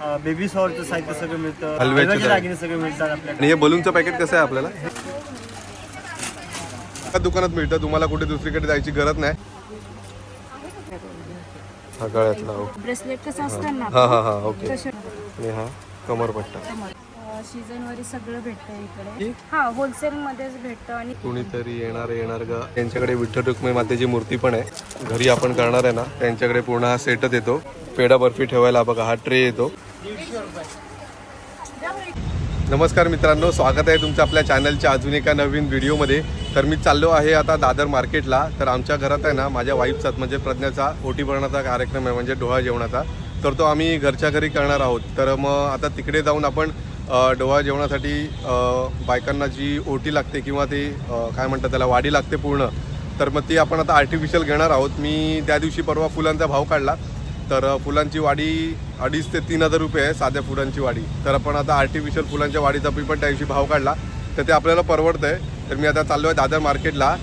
Baby सॉरचं साहित्य सगळं मिळतं. हलव्याचे हलव्याचे दागिने. सगळे मिळतात आपल्याकडे. आणि हे बलूनचं पॅकेट कसं आहे आपल्याला? एका दुकानात मिळतं. तुम्हाला कुठे दुसरीकडे जायची गरज नाही. हा गळ्यातला हो. ब्रेसलेट कसं असतं ना हा हा हा ओके. आणि हा कमरपट्टा सीझन वर सगळं भेटतं इकडे. हा होलसेल मध्येच भेटतं आणि कुणीतरी येणार येणार ग. त्यांच्याकडे विठ्ठल रुक्मिणी मातेची मूर्ती पण आहे. घरी आपण करणार आहे ना त्यांच्याकडे पूर्ण हा सेटच येतो. पेढा बर्फी ठेवायला बघा हा ट्रे येतो. नमस्कार मित्रांनो स्वागत आहे तुमचं आपल्या चॅनलच्या अजून एका नवीन व्हिडिओमध्ये. तर मी चाललो आहे आता दादर मार्केटला. तर आमच्या घरात आहे ना माझ्या वाईफचा म्हणजे प्रज्ञाचा ओटी भरण्याचा कार्यक्रम आहे म्हणजे डोहा जेवणाचा. तर तो आम्ही घरच्या घरी करणार आहोत. तर मग आता तिकडे जाऊन आपण डोहा जेवणासाठी बायकांना जी ओटी लागते किंवा ते काय म्हणतात त्याला वाडी लागते पूर्ण. तर मग ती आपण आता आर्टिफिशियल घेणार आहोत. मी त्या दिवशी परवा फुलांचा भाव काढला. तर फुलांची वाडी अडीच ते तीन हजार रुपये आहे साध्या फुलांची वाडी तर आपण आता आर्टिफिशियल फुलांच्या वाढीचा मी पण त्या दिवशी भाव काढला. तर ते आपल्याला परवडतं आहे तर मी आता चाललो आहे दादर मार्केटला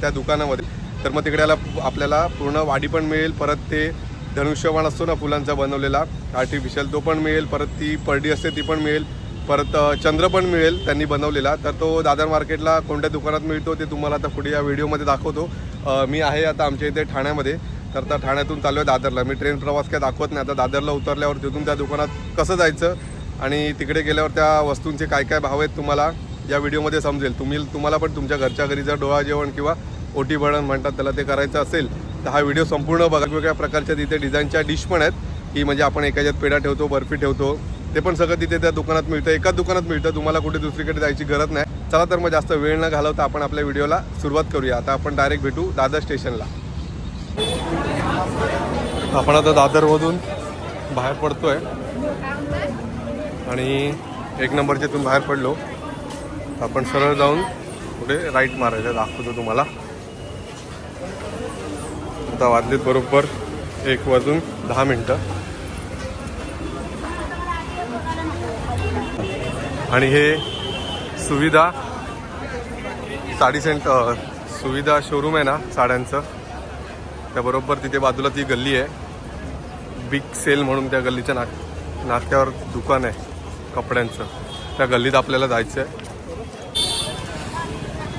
त्या दुकानामध्ये. तर मग तिकडे आपल्याला पूर्ण वाडी पण मिळेल. परत ते धनुष्यवाण असतो ना फुलांचा बनवलेला आर्टिफिशियल तो पण मिळेल. परत ती परडी असते ती पण मिळेल. परत चंद्र पण मिळेल त्यांनी बनवलेला. तर तो दादर मार्केटला कोणत्या दुकानात मिळतो ते तुम्हाला आता पुढे या व्हिडिओमध्ये दाखवतो. मी आहे आता आमच्या इथे ठाण्यामध्ये. तर आता ठाण्यातून चालू आहे दादरला. मी ट्रेन प्रवास काय दाखवत नाही. आता दादरला उतरल्यावर तिथून त्या दुकानात कसं जायचं आणि तिकडे गेल्यावर त्या वस्तूंचे काय काय भाव आहेत तुम्हाला या व्हिडिओमध्ये समजेल. तुम्ही तुम्हाला पण तुमच्या घरच्या घरी जर डोळा जेवण किंवा ओटी बळण म्हणतात त्याला ते करायचं असेल तर हा व्हिडिओ संपूर्ण बघा. वेगवेगळ्या प्रकारच्या तिथे डिझाईनच्या डिश पण आहेत की म्हणजे आपण एका ह्याच्यात पेढा ठेवतो बर्फी ठेवतो. ते पण सगळं तिथे त्या दुकानात मिळतं. एकाच दुकानात मिळतं. तुम्हाला कुठे दुसरीकडे जायची गरज नाही. चला तर मग जास्त वेळ न घालवता आपण आपल्या व्हिडिओला सुरुवात करूया. आता आपण डायरेक्ट भेटू दादर स्टेशनला आपण आता दादरमधून बाहेर पडतोय. आणि एक नंबरच्या इथून बाहेर पडलो. आपण सरळ जाऊन पुढे राईट मारायचं दाखवतो तुम्हाला. आता वाजलेत बरोबर एक वाजून दहा मिनटं. आणि हे सुविधा साडी सेंट सुविधा शोरूम आहे ना साड्यांचं. त्याबरोबर तिथे बाजूला ती गल्ली आहे. बिग सेल म्हणून त्या गल्लीच्या नाक नाक्यावर दुकान आहे कपड्यांचं. त्या गल्लीत आपल्याला जायचं आहे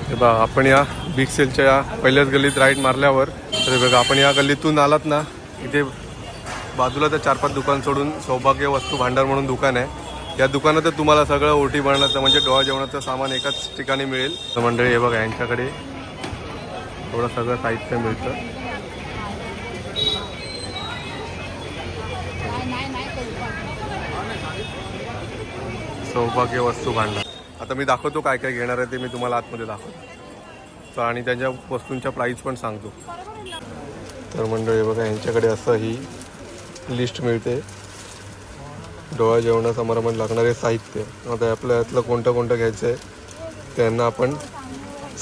हे बघा आपण या बिग सेलच्या या पहिल्याच गल्लीत राईट मारल्यावर तर बघा आपण या गल्लीतून आलात ना इथे बाजूला तर चार पाच दुकान सोडून सौभाग्य वस्तू भांडार म्हणून दुकान आहे. या दुकानात तुम्हाला सगळं ओटी बनण्याचं म्हणजे डोळा जेवणाचं सामान एकाच ठिकाणी मिळेल. तर मंडळी हे बघा यांच्याकडे थोडं सगळं साहित्य मिळतं. सौभाग्य वस्तू भांडार आता मी दाखवतो काय काय घेणार आहे ते मी तुम्हाला आतमध्ये दाखवतो. तर आणि त्यांच्या वस्तूंच्या प्राईस पण सांगतो. तर मंडळी बघा यांच्याकडे असं ही लिस्ट मिळते. डोळा जेवणा समारंभात लागणारे साहित्य. आता आपल्या यातलं कोणतं कोणतं घ्यायचं आहे त्यांना आपण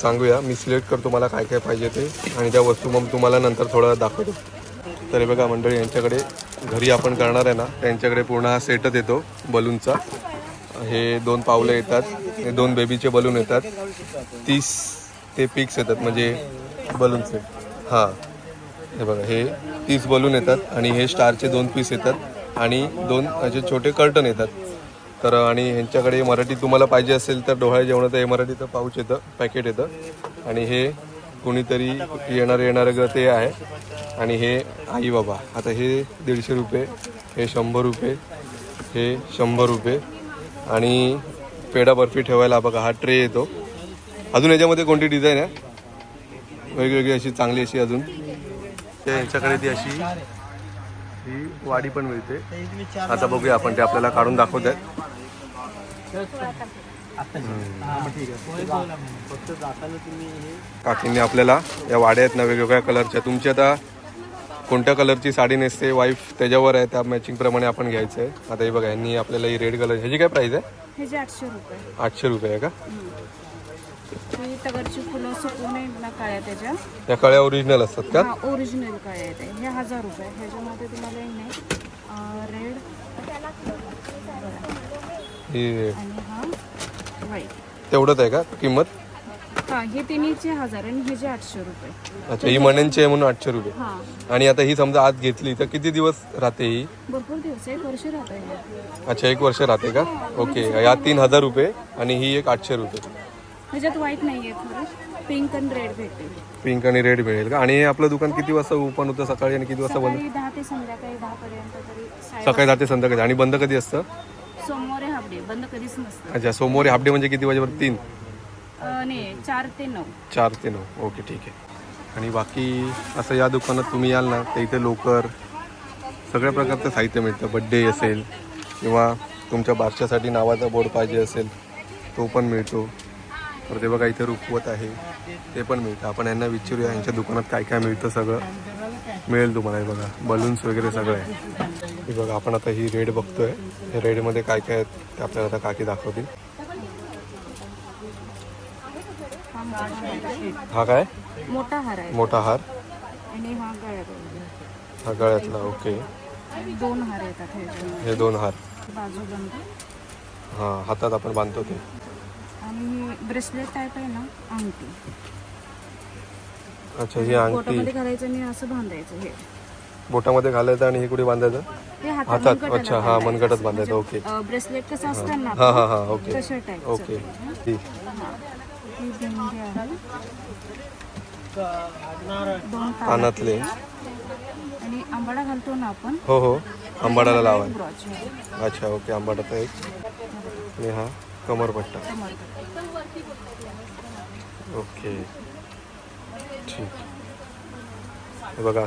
सांगूया. मी सिलेक्ट करतो मला काय काय पाहिजे ते. आणि त्या वस्तू मग तुम्हाला नंतर थोडं दाखवतो. तर हे बघा मंडळी यांच्याकडे घरी आपण करणार आहे ना त्यांच्याकडे पूर्ण हा सेटच येतो बलूनचा. हे दोन पावलं येतात. हे दोन बेबीचे बलून येतात. तीस ते पिक्स येतात म्हणजे बलूनचे हां. हे बघा हे तीस बलून येतात आणि हे स्टारचे दोन पीस येतात आणि दोन असे छोटे कर्टन येतात. तर आणि ह्यांच्याकडे मराठी तुम्हाला पाहिजे असेल तर डोहाळे जेवणाचं हे मराठीचं पाऊच येतं पॅकेट येतं. आणि हे कोणीतरी येणार येणारं ग ते आहे. आणि हे आई बाबा आता हे दीडशे रुपये हे शंभर रुपये हे शंभर रुपये. आणि पेढा बर्फी ठेवायला बघा हा ट्रे येतो. अजून याच्यामध्ये कोणती डिझाईन आहे? वेगवेगळी अशी चांगली अशी अजून. त्या यांच्याकडे ती अशी ही वाडी पण मिळते. आता बघूया आपण ते आपल्याला काढून दाखवत आहेत. काकींनी आपल्याला या वाड्या आहेत ना वेगवेगळ्या कलरच्या तुमची आता कोणत्या कलरची साडी नेसते वाईफ त्याच्यावर आहे त्या मॅचिंग प्रमाणे आपण घ्यायचं आहे. आता हे बघा यांनी आपल्याला ही रेड कलर ह्याची काय प्राइस आहे? आठशे रुपये. आठशे रुपये आहे का? ही तगरची फुलं सुकून आहेत ना काळ्या त्याच्या. या कळ्या ओरिजिनल असतात का? हा ओरिजिनल काळ्या आहेत. हे हजार रुपये. ह्याच्यामध्ये तुम्हाला एक नाही रेड ही आणि हा व्हाईट तेवढंच आहे का? किंमत? हा हे तिन्हीचे हजार आणि हे जे आठशे रुपये. अच्छा ही मण्यांची आहे म्हणून आठशे रुपये. हा. आणि आता ही समजा आज घेतली तर किती दिवस राहते ही? भरपूर दिवस एक वर्ष राहत आहे अच्छा एक वर्ष राहते का? ओके या तीन हजार रुपये आणि ही एक आठशे रुपये. ह्याच्यात व्हाईट नाही आहे खरं. पिंक आणि रेड भेटेल पिंक आणि रेड मिळेल का? आणि हे आपलं दुकान किती वाजता ओपन होतं सकाळी आणि किती वाजता बंद? सकाळी दहा ते संध्याकाळी दहा पर्यंत तरी साडे- सकाळी जाते संध्याकाळी. आणि बंद कधी असतं? सोमवारी हाफ डे बंद कधीच नसतं. अच्छा सोमवारी हाफ डे म्हणजे किती वाजेपर्यंत? तीन. नाही चार ते नऊ. चार ते नऊ. ओके ठीक आहे. आणि बाकी असं या दुकानात तुम्ही याल ना तर इथे लोकर सगळ्या प्रकारचं साहित्य मिळतं. बड्डे असेल किंवा तुमच्या बारशासाठी नावाचा बोर्ड पाहिजे असेल तो पण मिळतो. तर ते बघा इथे रुखवत आहे ते पण मिळतं. आपण यांना विचारूया यांच्या दुकानात काय काय मिळतं सगळं. मिळेल तुम्हाला हे बघा. बलून्स वगैरे सगळं आहे. हे बघा आपण आता ही रेड बघतोय. हे रेडमध्ये काय काय आहेत ते आपल्याला आता काकी दाखवतील. हा काय? मोठा हार आहे. मोठा हार? आणि हा गळ्यात हा गळ्यातला ओके. दोन हार येतात ह्याच्यामध्ये हे दोन हार. बाजू बंद. हां हातात आपण बांधतो ते. आणि ब्रेसलेट टाईप आहे ना अंगठी. अच्छा ही अंगठी. बोटामध्ये घालायचं आणि असं बांधायचं हे. बोटामध्ये घालायचं आणि हे कुठे बांधायचं? हे हातात अच्छा हा. मनगटात बांधायचं. ओके. अ, ब्रेसलेट कसं असतं ना हा हा हा ओके. तशा टाईप ओके. ठीक. ही. बिंदी आहे. दोन तार कानातले आणि आंबाडा घालतो ना आपण? हो हो. आंबाडाला लावाय ब्रॉच अच्छा ओके. आंबाडाचा एक. आणि हा कमरपट्टा ओके. ठीक. हे बघा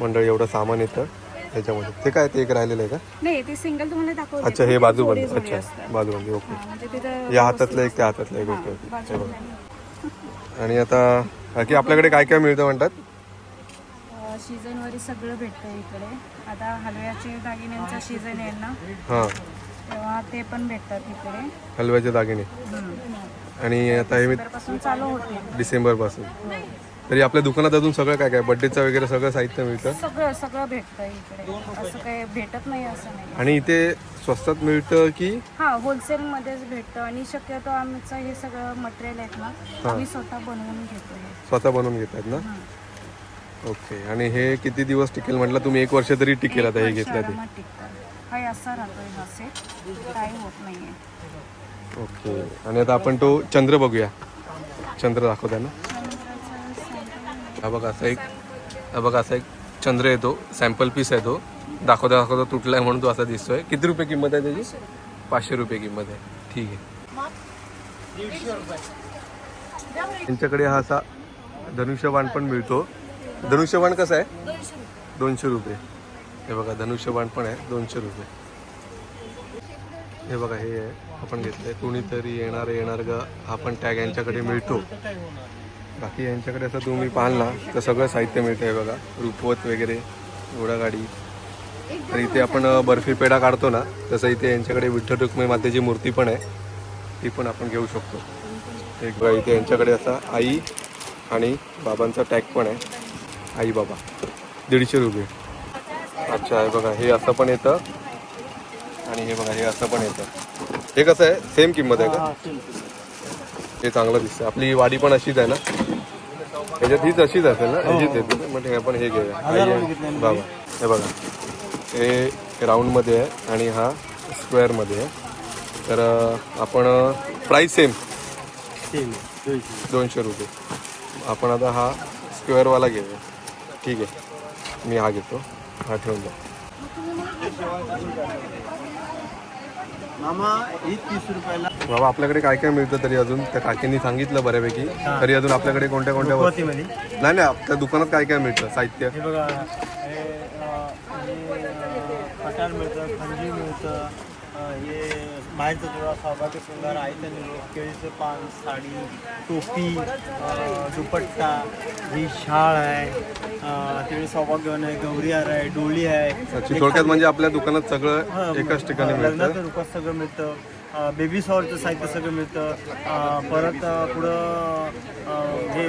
मंडळी एवढं सामान येतं. त्याच्यामध्ये. ते काय ते एक राहिलेलं आहे का? नाही ते सिंगल तुम्हाला दाखवते अच्छा हे बाजूबंद जोडी जोडी अच्छा असतात. बाजूबंदी ओके. म्हणजे तिथं या हातातलं एक त्या हातातलं एक ओके ओके. हे बाजूला बघा. आणि आता बाकी आपल्याकडे काय काय मिळतं म्हणतात? सीझनवारी सगळं भेटतं इकडे. आता हलव्याचे दागिन्यांचा सीझन आहे ना? हां. तेव्हा ते पण भेटतात इकडे. हलव्याचे दागिने. आणि आता हे मी पासून चालू होते डिसेंबरपासून. तरी आपल्या दुकानात अजून सगळं काय काय? बड्डेचं वगैरे सगळं साहित्य मिळतं? सगळं सगळं भेटतं इकडे. असं काही भेटत नाही असं नाही. आणि इथे स्वस्तात मिळतं की? हा होलसेल मध्येच भेटतं. आणि शक्यतो आमचं हे सगळं मटेरियल आहेत ना आम्ही स्वतः बनवून घेतो हे. स्वतः बनवून घेतात ना? ओके. आणि हे किती दिवस टिकेल म्हटलं? तुम्ही एक वर्ष तरी टिकेल आता हे घेतलं ते. आरामात टिकतं. हा असा राहतोय हा सेट काही होत नाहीये. ओके. आणि आता आपण तो चंद्र बघूया. चंद्र दाखवता ना? हा बघा असा एक हा बघा असा एक चंद्र येतो. सॅम्पल पीस आहे तो. दाखवता दाखवता तुटलाय म्हणून तो असा दिसतोय. किती रुपये किंमत आहे त्याची? पाचशे रुपये किंमत आहे. ठीक आहे. त्यांच्याकडे हा असा धनुष्यबाण पण मिळतो. धनुष्यबाण कसं आहे? दोनशे रुपये. हे बघा धनुष्यबाण पण आहे. दोनशे रुपये. हे बघा हे आपण आपण घेतलंय. कोणीतरी येणार येणार ग. हा पण टॅग यांच्याकडे मिळतो. बाकी यांच्याकडे असं तुम्ही पाहाल ना तर सगळं साहित्य मिळतं आहे बघा. रुपवत वगैरे घोडागाडी. तर इथे आपण बर्फी पेढा काढतो ना तसं इथे यांच्याकडे विठ्ठल रुक्मिणी मातेची मूर्ती पण आहे. ती पण आपण घेऊ शकतो. एक बघा इथे यांच्याकडे असा आई आणि बाबांचा टॅग पण आहे. आई बाबा दीडशे रुपये. अच्छा हे बघा हे असं पण येतं. आणि हे बघा हे असं पण येतं. हे कसं आहे? सेम किंमत आहे का? हे चांगलं दिसतं आपली वाडी पण अशीच आहे ना? ह्याच्यात हीच अशीच असेल ना? ह्याचीच येते हे आपण हे घेऊया. बाबा हे बघा. हे राऊंडमध्ये आहे आणि हा स्क्वेअरमध्ये आहे. तर आपण प्राईस सेम दोनशे. रुपये. आपण आता हा स्क्वेअरवाला घेऊया. ठीक आहे. मी हा घेतो. हा ठेवून द्या. मामा ही तीस रुपयाला. बाबा आपल्याकडे काय काय मिळतं तरी अजून? त्या काकींनी सांगितलं बऱ्यापैकी. तरी अजून आपल्याकडे कोणत्या कोणत्या वस्तू नाही नाही आपल्या दुकानात काय काय मिळतं? साहित्य. हे बघा हे अं, हे, अं, पठार मिळतं खंजी मिळतं अं, हे बाहेरचं थोडा सौभाग्य शृंगार आयतं निरोप केळीचं पान साडी टोपी दुपट्टा ही शाळ आहे. तिकडे सौभाग्यवन आहे गौरी हार आहे डोळी आहे. थोडक्यात म्हणजे आपल्या दुकानात सगळं एकाच ठिकाणी मिळतं? लग्नाचं रुपात सगळं मिळतं. बेबी शॉवरचं साहित्य सगळं मिळतं. परत पुढं हे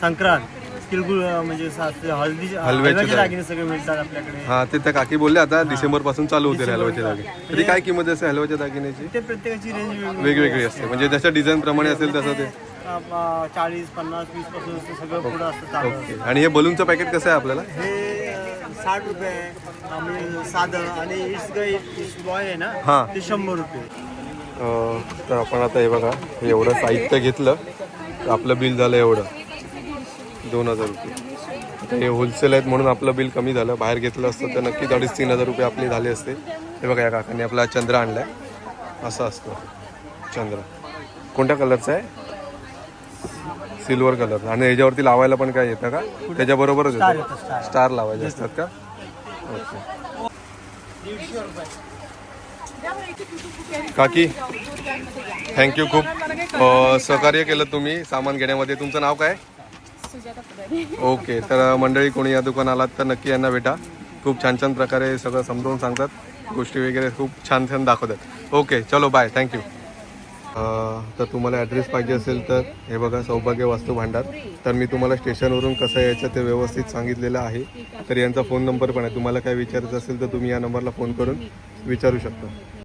संक्रांत. तिळगुळ म्हणजे हळदी हलव्याचे दागिने. दागिने सगळे मिळतात आपल्याकडे. हा ते त्या काकी बोलल्या आता डिसेंबरपासून चालू होतील हलव्याचे दागिने. तरी काय किंमत असते हलव्याच्या दागिन्याची? ते प्रत्येकाची रेंज वेगळी. वेगवेगळी असते. म्हणजे जशा डिझाईन प्रमाणे असेल तसं ते. चाळीस पन्नास वीसपासून सगळं पुढं असतं चालू. ओके. आणि हे बलूनचं पॅकेट कसं आहे आपल्याला? हे अं, साठ रुपये आहे. आणि साधं. आणि इट्स इट्स बॉय आहे ना. ते शंभर रुपये. अं, तर आपण आता हे बघा हे एवढं साहित्य घेतलं. तर आपलं बिल झालं एवढं. दोन हजार रुपये. आता हे होलसेल आहेत म्हणून आपलं बिल कमी झालं. बाहेर घेतलं असतं तर नक्कीच अडीच तीन हजार रुपये आपले झाले असते. हे बघा या काकांनी आपला चंद्र आणलाय. असं असतं चंद्र. कोणत्या कलरचा आहे? सिल्वर कलर आणि याच्यावरती लावायला पण काय येतं का? त्याच्याबरोबरच येतं. स्टार लावायचे असतात का? ओके काकी थँक्यू खूप. सहकार्य केलं तुम्ही सामान घेण्यामध्ये. तुमचं नाव काय? ओके तर मंडळी कोणी या दुकान आलात तर नक्की यांना भेटा. खूप छान छान प्रकारे सगळं समजावून सांगतात. गोष्टी वगैरे खूप छान छान दाखवतात. ओके चलो बाय थँक्यू तर तुम्हाला ॲड्रेस पाहिजे असेल तर हे बघा सौभाग्य वास्तू भांडार. तर मी तुम्हाला स्टेशनवरून कसं यायचं ते व्यवस्थित सांगितलेलं आहे. तर यांचा फोन नंबर पण आहे. तुम्हाला काय विचारायचं असेल तर तुम्ही या नंबरला फोन करून विचारू शकता.